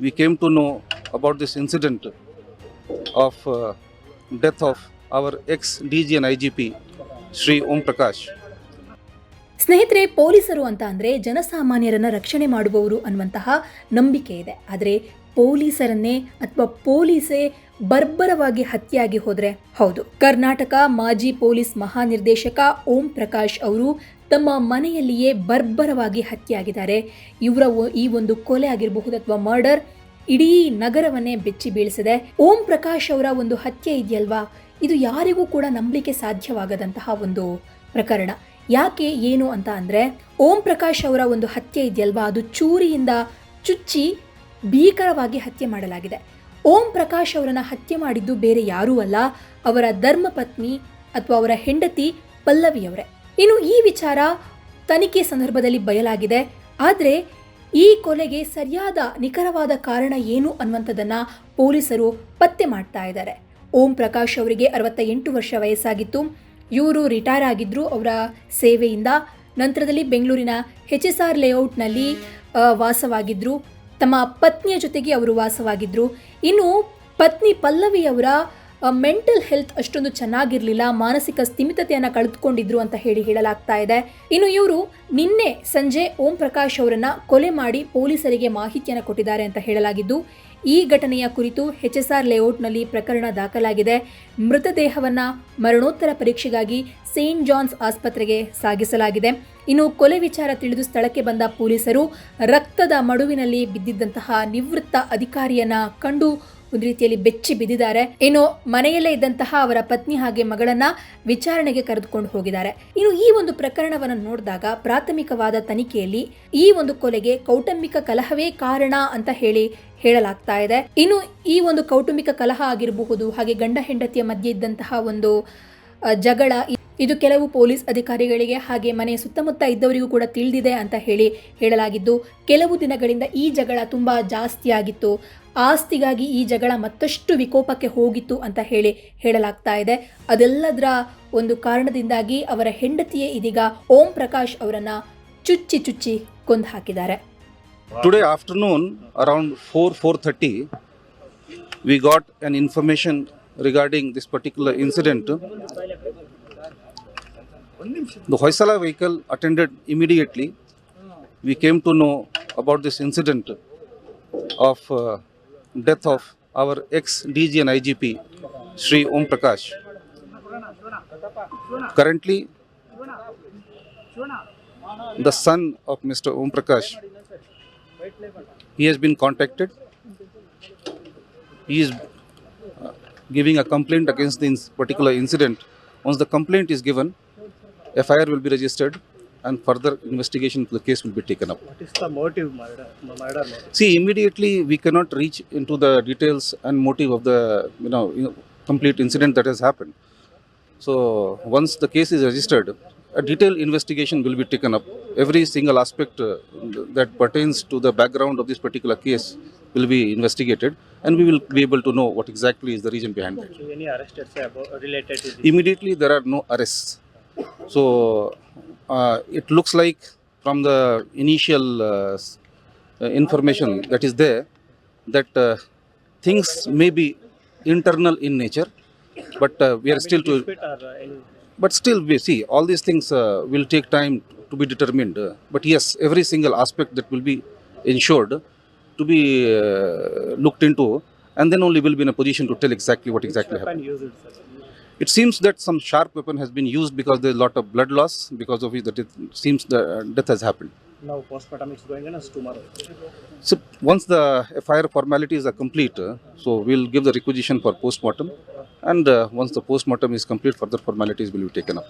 we came to know about this incident of uh, death of our ex DG and IGP, Sri Om Prakash. ಸ್ನೇಹಿತರೆ ಪೊಲೀಸರು ಅಂತ ಅಂದರೆ ಜನಸಾಮಾನ್ಯರನ್ನ ರಕ್ಷಣೆ ಮಾಡುವವರು ಅನ್ನುವಂತಹ ನಂಬಿಕೆ ಇದೆ ಆದರೆ ಪೊಲೀಸರನ್ನೇ ಅಥವಾ ಪೊಲೀಸೇ ಬರ್ಬರವಾಗಿ ಹತ್ಯೆಯಾಗಿ ಹೋದರೆ ಹೌದು. ಕರ್ನಾಟಕ ಮಾಜಿ ಪೊಲೀಸ್ ಮಹಾನಿರ್ದೇಶಕ ಓಂ ಪ್ರಕಾಶ್ ಅವರು ತಮ್ಮ ಮನೆಯಲ್ಲಿಯೇ ಬರ್ಬರವಾಗಿ ಹತ್ಯೆಯಾಗಿದ್ದಾರೆ. ಇವರ ಈ ಒಂದು ಕೊಲೆ ಆಗಿರಬಹುದು ಅಥವಾ ಮರ್ಡರ್ ಇಡೀ ನಗರವನ್ನೇ ಬೆಚ್ಚಿ ಬೀಳಿಸಿದೆ. ಓಂ ಪ್ರಕಾಶ್ ಅವರ ಒಂದು ಹತ್ಯೆ ಇದೆಯಲ್ವಾ? ಇದು ಯಾರಿಗೂ ಕೂಡ ನಂಬಲಿಕ್ಕೆ ಸಾಧ್ಯವಾಗದಂತಹ ಒಂದು ಪ್ರಕರಣ. ಯಾಕೆ, ಏನು ಅಂತ ಅಂದರೆ ಓಂ ಪ್ರಕಾಶ್ ಅವರ ಒಂದು ಹತ್ಯೆ ಇದೆಯಲ್ವಾ? ಅದು ಚೂರಿಯಿಂದ ಚುಚ್ಚಿ ಭೀಕರವಾಗಿ ಹತ್ಯೆ ಮಾಡಲಾಗಿದೆ. ಓಂ ಪ್ರಕಾಶ್ ಅವರನ್ನು ಹತ್ಯೆ ಮಾಡಿದ್ದು ಬೇರೆ ಯಾರೂ ಅಲ್ಲ, ಅವರ ಧರ್ಮಪತ್ನಿ ಅಥವಾ ಅವರ ಹೆಂಡತಿ ಪಲ್ಲವಿಯವರೇ ಇನ್ನು ಈ ವಿಚಾರ ತನಿಖೆ ಸಂದರ್ಭದಲ್ಲಿ ಬಯಲಾಗಿದೆ. ಆದರೆ ಈ ಕೊಲೆಗೆ ಸರಿಯಾದ ನಿಖರವಾದ ಕಾರಣ ಏನು ಅನ್ನುವಂಥದ್ದನ್ನ ಪೊಲೀಸರು ಪತ್ತೆ ಮಾಡ್ತಾ ಇದ್ದಾರೆ. ಓಂ ಪ್ರಕಾಶ್ ಅವರಿಗೆ ಅರವತ್ತ ಎಂಟು ವರ್ಷ ವಯಸ್ಸಾಗಿತ್ತು. ಇವರು ರಿಟೈರ್ ಆಗಿದ್ರು ಅವರ ಸೇವೆಯಿಂದ. ನಂತರದಲ್ಲಿ ಬೆಂಗಳೂರಿನ ಹೆಚ್ ಎಸ್ ಆರ್ ಲೇಔಟ್ನಲ್ಲಿ ವಾಸವಾಗಿದ್ದರು ತಮ್ಮ ಪತ್ನಿಯ ಜೊತೆಗೆ ಅವರು ವಾಸವಾಗಿದ್ದರು ಇನ್ನು ಪತ್ನಿ ಪಲ್ಲವಿಯವರ ಮೆಂಟಲ್ ಹೆಲ್ತ್ ಅಷ್ಟೊಂದು ಚೆನ್ನಾಗಿರಲಿಲ್ಲ, ಮಾನಸಿಕ ಸ್ಥಿಮಿತತೆಯನ್ನು ಕಳೆದುಕೊಂಡಿದ್ರು ಅಂತ ಹೇಳಿ ಹೇಳಲಾಗ್ತಾ ಇದೆ. ಇನ್ನು ಇವರು ನಿನ್ನೆ ಸಂಜೆ ಓಂ ಪ್ರಕಾಶ್ ಅವರನ್ನ ಕೊಲೆ ಮಾಡಿ ಪೊಲೀಸರಿಗೆ ಮಾಹಿತಿಯನ್ನು ಕೊಟ್ಟಿದ್ದಾರೆ ಅಂತ ಹೇಳಲಾಗಿದ್ದು, ಈ ಘಟನೆಯ ಕುರಿತು ಎಚ್ ಎಸ್ ಆರ್ ಲೇಔಟ್ನಲ್ಲಿ ಪ್ರಕರಣ ದಾಖಲಾಗಿದೆ. ಮೃತದೇಹವನ್ನು ಮರಣೋತ್ತರ ಪರೀಕ್ಷೆಗಾಗಿ ಸೇಂಟ್ ಜಾನ್ಸ್ ಆಸ್ಪತ್ರೆಗೆ ಸಾಗಿಸಲಾಗಿದೆ. ಇನ್ನು ಕೊಲೆ ವಿಚಾರ ತಿಳಿದು ಸ್ಥಳಕ್ಕೆ ಬಂದ ಪೊಲೀಸರು ರಕ್ತದ ಮಡುವಿನಲ್ಲಿ ಬಿದ್ದಿದ್ದಂತಹ ನಿವೃತ್ತ ಅಧಿಕಾರಿಯನ್ನ ಕಂಡು ಒಂದು ರೀತಿಯಲ್ಲಿ ಬೆಚ್ಚಿ ಬಿದ್ದಿದ್ದಾರೆ. ಇನ್ನು ಮನೆಯಲ್ಲೇ ಇದ್ದಂತಹ ಅವರ ಪತ್ನಿ ಹಾಗೆ ಮಗಳನ್ನ ವಿಚಾರಣೆಗೆ ಕರೆದುಕೊಂಡು ಹೋಗಿದ್ದಾರೆ. ಇನ್ನು ಈ ಒಂದು ಪ್ರಕರಣವನ್ನು ನೋಡಿದಾಗ ಪ್ರಾಥಮಿಕವಾದ ತನಿಖೆಯಲ್ಲಿ ಈ ಒಂದು ಕೊಲೆಗೆ ಕೌಟುಂಬಿಕ ಕಲಹವೇ ಕಾರಣ ಅಂತ ಹೇಳಿ ಹೇಳಲಾಗ್ತಾ ಇದೆ. ಇನ್ನು ಈ ಒಂದು ಕೌಟುಂಬಿಕ ಕಲಹ ಆಗಿರಬಹುದು, ಹಾಗೆ ಗಂಡ ಹೆಂಡತಿಯ ಮಧ್ಯೆ ಇದ್ದಂತಹ ಒಂದು ಜಗಳ, ಇದು ಕೆಲವು ಪೊಲೀಸ್ ಅಧಿಕಾರಿಗಳಿಗೆ ಹಾಗೆ ಮನೆಯ ಸುತ್ತಮುತ್ತ ಇದ್ದವರಿಗೂ ಕೂಡ ತಿಳಿದಿದೆ ಅಂತ ಹೇಳಿ ಹೇಳಲಾಗಿದ್ದು, ಕೆಲವು ದಿನಗಳಿಂದ ಈ ಜಗಳ ತುಂಬಾ ಜಾಸ್ತಿ ಆಗಿತ್ತು ಆಸ್ತಿಗಾಗಿ ಈ ಜಗಳ ಮತ್ತಷ್ಟು ವಿಕೋಪಕ್ಕೆ ಹೋಗಿತ್ತು ಅಂತ ಹೇಳಿ ಹೇಳಲಾಗ್ತಾ ಇದೆ. ಅದೆಲ್ಲದರ ಒಂದು ಕಾರಣದಿಂದಾಗಿ ಅವರ ಹೆಂಡತಿಯೇ ಇದೀಗ ಓಂ ಪ್ರಕಾಶ್ ಅವರನ್ನ ಚುಚ್ಚಿ ಚುಚ್ಚಿ ಕೊಂದು ಹಾಕಿದ್ದಾರೆ. Today afternoon around four four thirty we got an information regarding this particular incident the Hoysala vehicle attended immediately we came to know about this incident of death of our ex DG and IGP, Sri Om Prakash. Currently, the son of Mr. Om Prakash he has been contacted. He is uh, giving a complaint against this particular incident. Once the complaint is given, a FIR will be registered and further investigation of the case will be taken up. What is the motive murder? Murder motive. See, immediately we cannot reach into the details and motive of the you know, you know, complete incident that has happened. So once the case is registered, a detailed investigation will be taken up. Every single aspect uh, that pertains to the background of this particular case will be investigated, and we will be able to know what exactly is the reason behind it. So any about related to this? Immediately, there are no arrests. So it looks like from the initial uh, uh, information that is there that uh, things may be internal in nature, but uh, we are still to. Dispute or uh, any But still, we see all these things uh, will take time to be determined. Uh, but yes, every single aspect that will be ensured to be uh, looked into, and then only will be in a position to tell exactly what exactly happened. Weapon used, sir? It seems that some sharp weapon has been used because there is a lot of blood loss, because of which that it seems the uh, death has happened. Now postmortem is going on as tomorrow. So once the FIR formalities are complete, uh, so we'll give the requisition for post-mortem, and uh, once the post-mortem is complete, further formalities will be taken up.